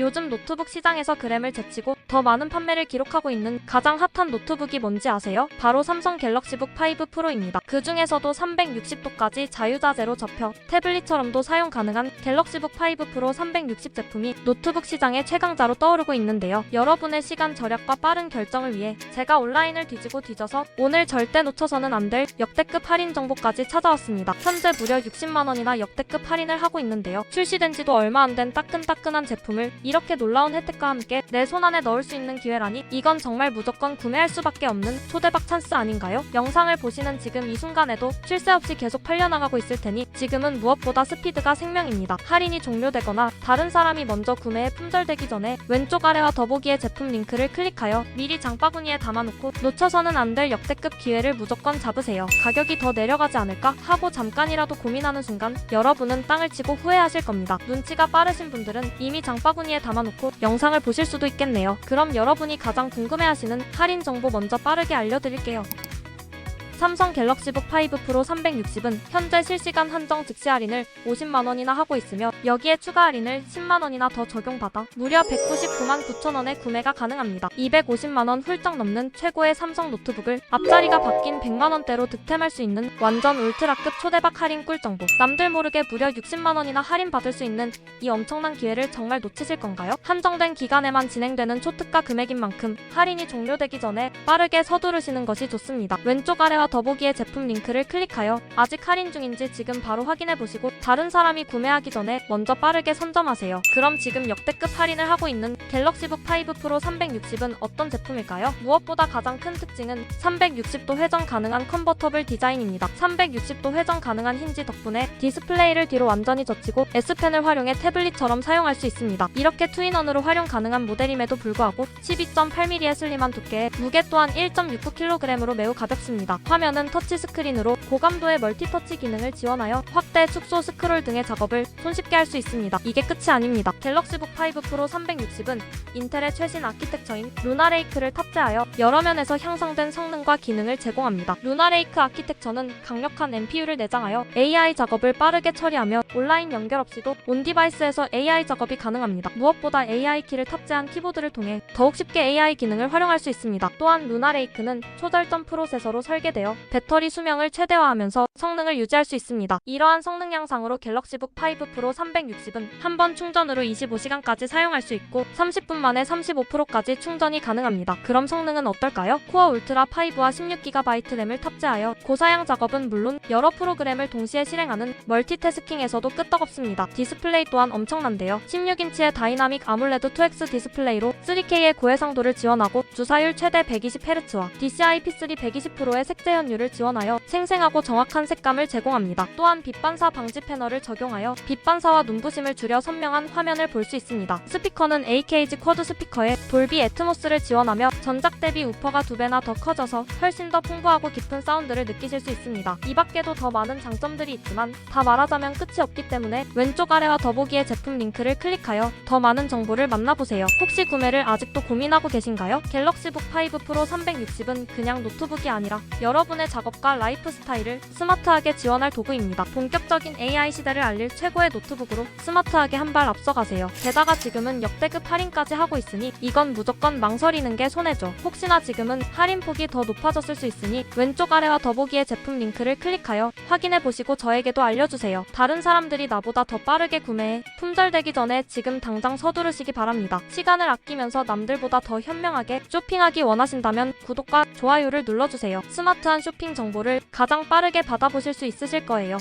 요즘 노트북 시장에서 그램을 제치고 더 많은 판매를 기록하고 있는 가장 핫한 노트북이 뭔지 아세요? 바로 삼성 갤럭시북 5 프로입니다. 그 중에서도 360도까지 자유자재로 접혀 태블릿처럼도 사용 가능한 갤럭시북 5 프로 360 제품이 노트북 시장의 최강자로 떠오르고 있는데요. 여러분의 시간 절약과 빠른 결정을 위해 제가 온라인을 뒤지고 뒤져서 오늘 절대 놓쳐서는 안 될 역대급 할인 정보까지 찾아왔습니다. 현재 무려 60만 원이나 역대급 할인을 하고 있는데요. 출시된 지도 얼마 안 된 따끈따끈한 제품을 이렇게 놀라운 혜택과 함께 내 손 안에 넣을 수 있는 기회라니 이건 정말 무조건 구매할 수밖에 없는 초대박 찬스 아닌가요? 영상을 보시는 지금 이 순간에도 쉴 새 없이 계속 팔려나가고 있을 테니 지금은 무엇보다 스피드가 생명입니다. 할인이 종료되거나 다른 사람이 먼저 구매에 품절되기 전에 왼쪽 아래와 더보기의 제품 링크를 클릭하여 미리 장바구니에 담아놓고 놓쳐서는 안 될 역대급 기회를 무조건 잡으세요. 가격이 더 내려가지 않을까 하고 잠깐이라도 고민하는 순간 여러분은 땅을 치고 후회하실 겁니다. 눈치가 빠르신 분들은 이미 장바구니에 담아놓고 영상을 보실 수도 있겠네요. 그럼 여러분이 가장 궁금해하시는 할인 정보 먼저 빠르게 알려드릴게요. 삼성 갤럭시북 5 프로 360은 현재 실시간 한정 즉시 할인을 50만 원이나 하고 있으며 여기에 추가 할인을 10만 원이나 더 적용받아 무려 199만 9천 원에 구매가 가능합니다. 250만 원 훌쩍 넘는 최고의 삼성 노트북을 앞자리가 바뀐 100만 원대로 득템할 수 있는 완전 울트라급 초대박 할인 꿀 정보. 남들 모르게 무려 60만 원이나 할인 받을 수 있는 이 엄청난 기회를 정말 놓치실 건가요? 한정된 기간에만 진행되는 초특가 금액인 만큼 할인이 종료되기 전에 빠르게 서두르시는 것이 좋습니다. 왼쪽 아래와 더보기의 제품 링크를 클릭하여 아직 할인 중인지 지금 바로 확인해 보시고 다른 사람이 구매하기 전에 먼저 빠르게 선점하세요. 그럼 지금 역대급 할인을 하고 있는 갤럭시북 5 프로 360은 어떤 제품일까요? 무엇보다 가장 큰 특징은 360도 회전 가능한 컨버터블 디자인입니다. 360도 회전 가능한 힌지 덕분에 디스플레이를 뒤로 완전히 젖히고 S펜을 활용해 태블릿처럼 사용할 수 있습니다. 이렇게 투인원으로 활용 가능한 모델임에도 불구하고 12.8mm의 슬림한 두께에 무게 또한 1.69kg으로 매우 가볍습니다. 은 터치스크린으로 고감도의 멀티터치 기능을 지원하여 확 대, 축소, 스크롤 등의 작업을 손쉽게 할 수 있습니다. 이게 끝이 아닙니다. 갤럭시북 5 프로 360은 인텔의 최신 아키텍처인 루나레이크를 탑재하여 여러 면에서 향상된 성능과 기능을 제공합니다. 루나레이크 아키텍처는 강력한 NPU를 내장하여 AI 작업을 빠르게 처리하며 온라인 연결 없이도 온 디바이스에서 AI 작업이 가능합니다. 무엇보다 AI 키를 탑재한 키보드를 통해 더욱 쉽게 AI 기능을 활용할 수 있습니다. 또한 루나레이크는 초절점 프로세서로 설계되어 배터리 수명을 최대화하면서 성능을 유지할 수 있습니다. 이러한 성능 향상으로 갤럭시북 5 프로 360은 한 번 충전으로 25시간까지 사용할 수 있고 30분 만에 35%까지 충전이 가능합니다. 그럼 성능은 어떨까요? 코어 울트라 5와 16GB 램을 탑재하여 고사양 작업은 물론 여러 프로그램을 동시에 실행하는 멀티태스킹에서도 끄떡없습니다. 디스플레이 또한 엄청난데요. 16인치의 다이나믹 아몰레드 2X 디스플레이로 3K의 고해상도를 지원하고 주사율 최대 120Hz와 DCI-P3 120%의 색재 현율을 지원하여 생생하고 정확한 색감을 제공합니다. 또한 빛반 사 방지 패널을 적용하여 빛 반사와 눈부심을 줄여 선명한 화면을 볼 수 있습니다. 스피커는 AKG 쿼드 스피커에 돌비 애트모스를 지원하며 전작 대비 우퍼가 두 배나 더 커져서 훨씬 더 풍부하고 깊은 사운드를 느끼실 수 있습니다. 이 밖에도 더 많은 장점들이 있지만 다 말하자면 끝이 없기 때문에 왼쪽 아래와 더보기의 제품 링크를 클릭하여 더 많은 정보를 만나보세요. 혹시 구매를 아직도 고민하고 계신가요? 갤럭시북 5 프로 360은 그냥 노트북이 아니라 여러분의 작업과 라이프 스타일을 스마트하게 지원할 도구입니다. 본격 적인 AI 시대를 알릴 최고의 노트북으로 스마트하게 한 발 앞서가세요. 게다가 지금은 역대급 할인까지 하고 있으니 이건 무조건 망설이는 게 손해죠. 혹시나 지금은 할인 폭이 더 높아졌을 수 있으니 왼쪽 아래와 더보기의 제품 링크를 클릭하여 확인해 보시고 저에게도 알려주세요. 다른 사람들이 나보다 더 빠르게 구매해 품절되기 전에 지금 당장 서두르시기 바랍니다. 시간을 아끼면서 남들보다 더 현명하게 쇼핑하기 원하신다면 구독과 좋아요를 눌러주세요. 스마트한 쇼핑 정보를 가장 빠르게 받아보실 수 있으실 거예요.